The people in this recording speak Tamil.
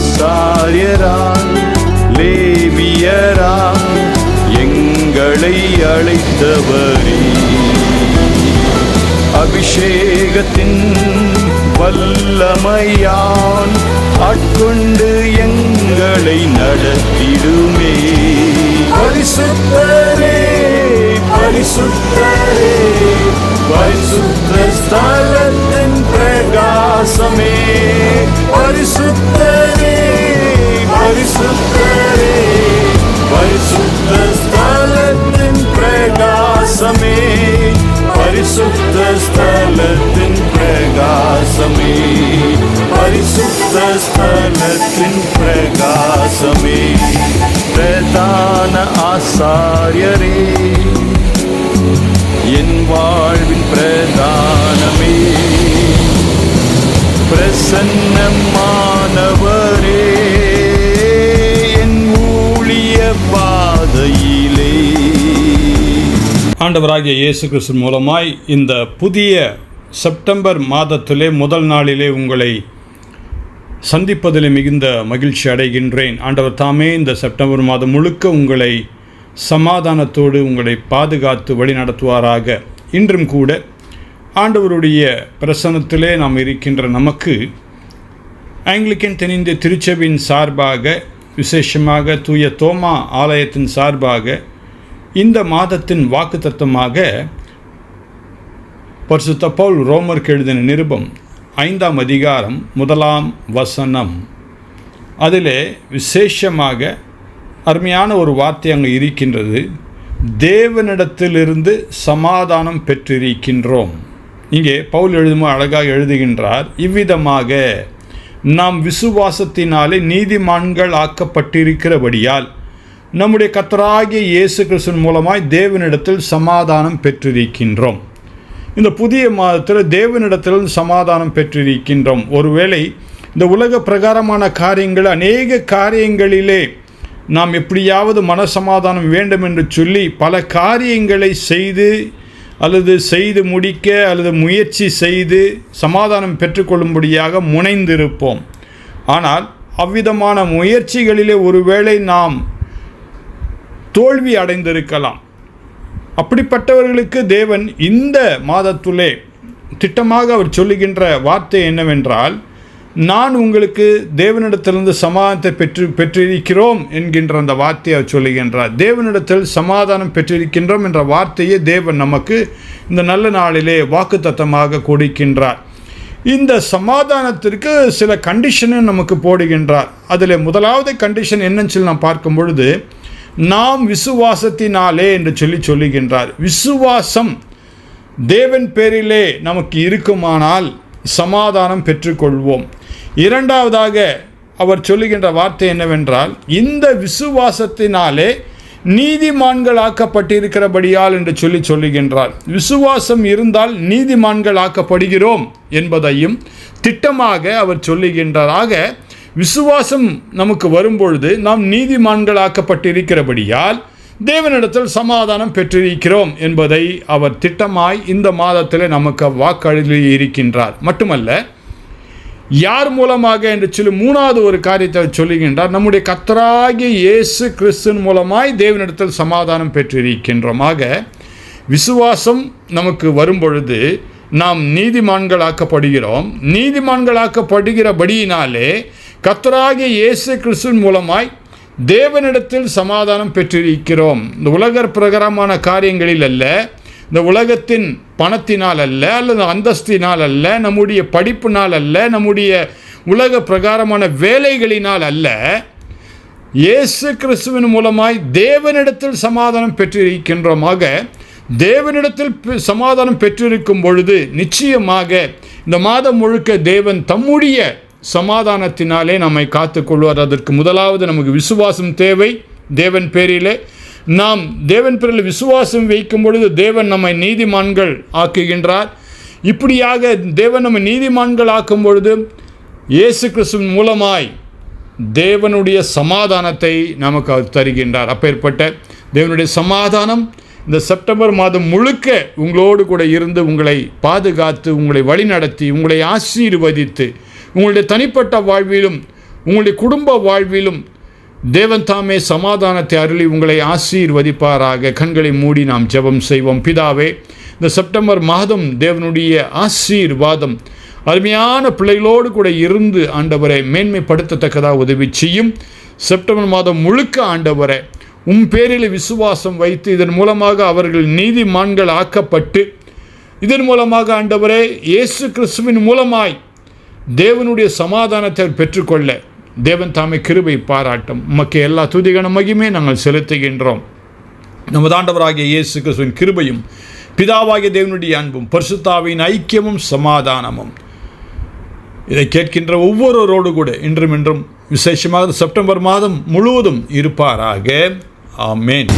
ஆசாரியரால் லேவியராய் எங்களை அழைத்தவரே. அபிஷேகத்தின் வல்லமையால் ஆட்கொண்டு எங்களை நடத்திடுமே. பரிசுத்தரே பரிசுத்தரே பரிசுத்த ஸ்தலத்தின் பிரகாசமே. பரிசுத்த பிரதான ஆசாரியரே என் வாழ்வின் பிரதானமே. பிரசன்னமானவரே. என் ஊழிய பாதையிலே. ஆண்டவராகிய இயேசு கிறிஸ்து மூலமாய் இந்த புதிய செப்டம்பர் மாதத்திலே முதல் நாளிலே உங்களை சந்திப்பதில் மிகுந்த மகிழ்ச்சி அடைகின்றேன். ஆண்டவர் தாமே இந்த செப்டம்பர் மாதம் முழுக்க உங்களை சமாதானத்தோடு உங்களை பாதுகாத்து வழிநடத்துவாராக இன்றும் கூட ஆண்டவருடைய பிரசனத்திலே நாம் இருக்கின்ற நமக்கு ஆங்கிலிக்கன் தென்னிந்திய திருச்சபையின் சார்பாக விசேஷமாக தூய தோமா ஆலயத்தின் சார்பாக இந்த மாதத்தின் வாக்குத்தத்தமாக பரிசுத்த பவுல் ரோமருக்கு எழுதின நிருபம் ஐந்தாம் அதிகாரம் முதலாம் வசனம். அதிலே விசேஷமாக அருமையான ஒரு வார்த்தை அங்கே இருக்கின்றது. தேவனிடத்திலிருந்து சமாதானம் பெற்றிருக்கின்றோம். இங்கே பவுல் எழுதும் அழகாக எழுதுகின்றார் இவ்விதமாக நாம் விசுவாசத்தினாலே நீதிமான்கள் ஆக்கப்பட்டிருக்கிறபடியால் நம்முடைய கத்தராகிய இயேசு கிறிஸ்துவின் மூலமாய் தேவனிடத்தில் சமாதானம் பெற்றிருக்கின்றோம். இந்த புதிய மாதத்தில் தேவனிடத்தில் சமாதானம் பெற்றிருக்கின்றோம். ஒருவேளை இந்த உலக பிரகாரமான காரியங்கள் அநேக காரியங்களிலே நாம் எப்படியாவது மனசமாதானம் வேண்டும் என்று சொல்லி பல காரியங்களை செய்து அல்லது செய்து முடிக்க அல்லது முயற்சி செய்து சமாதானம் பெற்றுக்கொள்ளும்படியாக முனைந்திருப்போம். ஆனால் அவ்விதமான முயற்சிகளிலே ஒருவேளை நாம் தோல்வி அடைந்திருக்கலாம். அப்படிப்பட்டவர்களுக்கு தேவன் இந்த மாதத்துலே திட்டமாக அவர் சொல்லுகின்ற வார்த்தை என்னவென்றால் நான் உங்களுக்கு தேவனிடத்திலிருந்து சமாதானத்தை பெற்று பெற்றிருக்கிறோம் என்கின்ற அந்த வார்த்தையை அவர் சொல்லுகின்றார். தேவனிடத்தில் சமாதானம் பெற்றிருக்கின்றோம் என்ற வார்த்தையை தேவன் நமக்கு இந்த நல்ல நாளிலே வாக்குத்தத்தமாக கொடுக்கின்றார். இந்த சமாதானத்திற்கு சில கண்டிஷனும் நமக்கு போடுகின்றார். அதில் முதலாவது கண்டிஷன் என்னன்னு சொல்லி நாம் பார்க்கும் பொழுது நாம் விசுவாசத்தினாலே என்று சொல்லி சொல்லுகின்றார். விசுவாசம் தேவன் பேரிலே நமக்கு இருக்குமானால் சமாதானம் பெற்றுக்கொள்வோம். இரண்டாவதாக அவர் சொல்லுகின்ற வார்த்தை என்னவென்றால் இந்த விசுவாசத்தினாலே நீதிமான்கள் ஆக்கப்பட்டிருக்கிறபடியால் என்று சொல்லி சொல்லுகின்றார். விசுவாசம் இருந்தால் நீதிமான்கள் ஆக்கப்படுகிறோம் என்பதையும் திட்டமாக அவர் சொல்லுகின்றதாக விசுவாசம் நமக்கு வரும்பொழுது நாம் நீதிமான்களாக்கப்பட்டிருக்கிறபடியால் தேவனிடத்தில் சமாதானம் பெற்றிருக்கிறோம் என்பதை அவர் திட்டமாய் இந்த மாதத்தில் நமக்கு வாக்களி இருக்கின்றார். மட்டுமல்ல யார் மூலமாக என்று சொல்லி மூணாவது ஒரு காரியத்தை சொல்லுகின்றார். நம்முடைய கத்தராகிய இயேசு கிறிஸ்துவின் மூலமாய் தேவனிடத்தில் சமாதானம் பெற்றிருக்கின்றோமாக. விசுவாசம் நமக்கு வரும்பொழுது நாம் நீதிமான்களாக்கப்படுகிறோம். நீதிமான்களாக்கப்படுகிறபடியினாலே கத்தராகிய இயேசு கிறிஸ்துவின் மூலமாய் தேவனிடத்தில் சமாதானம் பெற்றிருக்கிறோம். இந்த உலகர் பிரகாரமான காரியங்களில் அல்ல இந்த உலகத்தின் பணத்தினால் அல்ல அல்லது அந்தஸ்தினால் அல்ல நம்முடைய படிப்பினால் அல்ல நம்முடைய உலக பிரகாரமான வேலைகளினால் அல்ல இயேசு கிறிஸ்துவின் மூலமாய் தேவனிடத்தில் சமாதானம் பெற்றிருக்கின்றோமாக. தேவனிடத்தில் பெ- சமாதானம் பெற்றிருக்கும் பொழுது நிச்சயமாக இந்த மாதம் முழுக்க தேவன் தம்முடைய சமாதானத்தினாலே நம்மை காத்துக்கொள்வார். அதற்கு முதலாவது நமக்கு விசுவாசம் தேவை. தேவன் பேரிலே நாம் தேவன் பேரில் விசுவாசம் வைக்கும் பொழுது தேவன் நம்மை நீதிமான்கள் ஆக்குகின்றார். இப்படியாக தேவன் நம்மை நீதிமான்கள் ஆக்கும் பொழுது இயேசு கிறிஸ்துவின் மூலமாய் தேவனுடைய சமாதானத்தை நமக்கு அவர் தருகின்றார். அப்பேற்பட்ட தேவனுடைய சமாதானம் இந்த செப்டம்பர் மாதம் முழுக்க உங்களோடு கூட இருந்து உங்களை பாதுகாத்து உங்களை வழிநடத்தி உங்களை ஆசீர்வதித்து உங்களுடைய தனிப்பட்ட வாழ்விலும் உங்களுடைய குடும்ப வாழ்விலும் தேவன் தாமே சமாதானத்தை அருளி உங்களை ஆசீர்வதிப்பாராக. கண்களை மூடி நாம் ஜெபம் செய்வோம். பிதாவே இந்த செப்டம்பர் மாதம் தேவனுடைய ஆசீர்வாதம் அருமையான பிள்ளைகளோடு கூட இருந்து ஆண்டவரை மேன்மைப்படுத்தத்தக்கதாக உதவி செய்யும். செப்டம்பர் மாதம் முழுக்க ஆண்டவரை உம் பேரில் விசுவாசம் வைத்து இதன் மூலமாக அவர்கள் நீதிமான்கள் ஆக்கப்பட்டு இதன் மூலமாக ஆண்டவரே இயேசு கிறிஸ்துவின் மூலமாய் தேவனுடைய சமாதானத்தை பெற்றுக்கொள்ள தேவன் தாமே கிருபை பாராட்டும். உமக்கு எல்லா துதிகன மகிமே நாங்கள் செலுத்துகின்றோம். நமது ஆண்டவராகிய இயேசு கிறிஸ்துவின் கிருபையும் பிதாவாகிய தேவனுடைய அன்பும் பரிசுத்தாவின் ஐக்கியமும் சமாதானமும். இதை கேட்கின்ற ஒவ்வொருவரோடு கூட இன்றும் இன்றும் விசேஷமாக செப்டம்பர் மாதம் முழுவதும் இருப்பாராக. ஆமேன்.